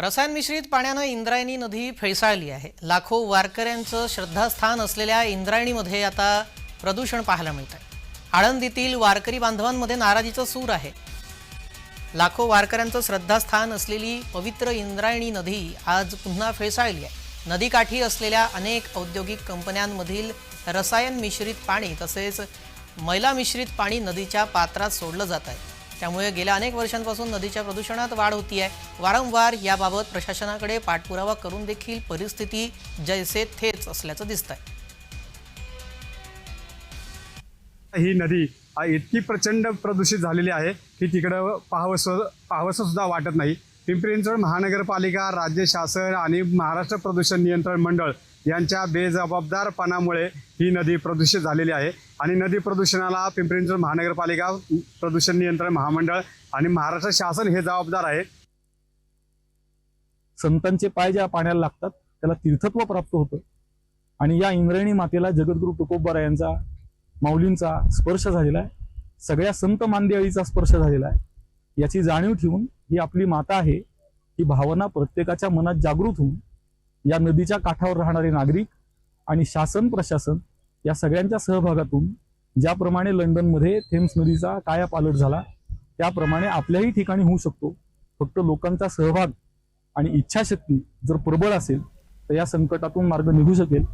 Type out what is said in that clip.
रसायन मिश्रित पाण्यानं इंद्रायणी नदी फेसाळली आहे. लाखो वारकऱ्यांचं श्रद्धास्थान असलेल्या इंद्रायणीमध्ये आता प्रदूषण पाहायला मिळत आहे आळंदीतील वारकरी बांधवांमध्ये नाराजीचं सूर आहे. लाखो वारकऱ्यांचं श्रद्धास्थान असलेली पवित्र इंद्रायणी नदी आज पुन्हा फेसाळली आहे. नदीकाठी असलेल्या अनेक औद्योगिक कंपन्यांमधील रसायन मिश्रित पाणी तसेच मैला मिश्रित पाणी नदीच्या पात्रात सोडलं जात आहे. त्यामुळे गेल्या अनेक वर्षांपासून नदीच्या प्रदूषणात वाढ होती आहे वारंवार याबाबत प्रशासनाकडे पाठपुरावा करून देखील परिस्थिती जैसे थेच असल्याचं दिसत आहे ही नदी इतकी प्रचंड प्रदूषित झालेली आहे की तिकडं पाहावंसं पाहावंसं सुद्धा वाटत नाही. पिंपरी चिंचवड महानगरपालिका राज्य शासन आणि महाराष्ट्र प्रदूषण नियंत्रण मंडळ यांच्या बेजबाबदारपणामुळे ही नदी प्रदूषित झालेली आहे. आणि नदी प्रदूषणाला पिंपरी चिंचवड महानगरपालिका प्रदूषण नियंत्रण महामंडळ आणि महाराष्ट्र शासन हे जबाबदार आहे. संतांचे पाय ज्या पाण्याला लागतात त्याला तीर्थत्व प्राप्त होतं. आणि या इंद्रायणी मातेला जगद्गुरु तुकोबरा यांचा माऊलींचा स्पर्श झालेला आहे. सगळ्या संत मांदेळीचा स्पर्श झालेला आहे. याची जाणीव ठेवून ही आपली माता आहे ही भावना प्रत्येकाच्या मनात जागृत होऊन या नदीच्या काठावर राहणारे नागरिक आणि शासन प्रशासन या सगळ्यांच्या सहभागातून ज्याप्रमाणे लंडनमध्ये थेम्स नदीचा काया पालट झाला त्याप्रमाणे आपल्याही ठिकाणी होऊ शकतो. फक्त लोकांचा सहभाग आणि इच्छाशक्ती जर प्रबळ असेल तर या संकटातून मार्ग निघू शकेल.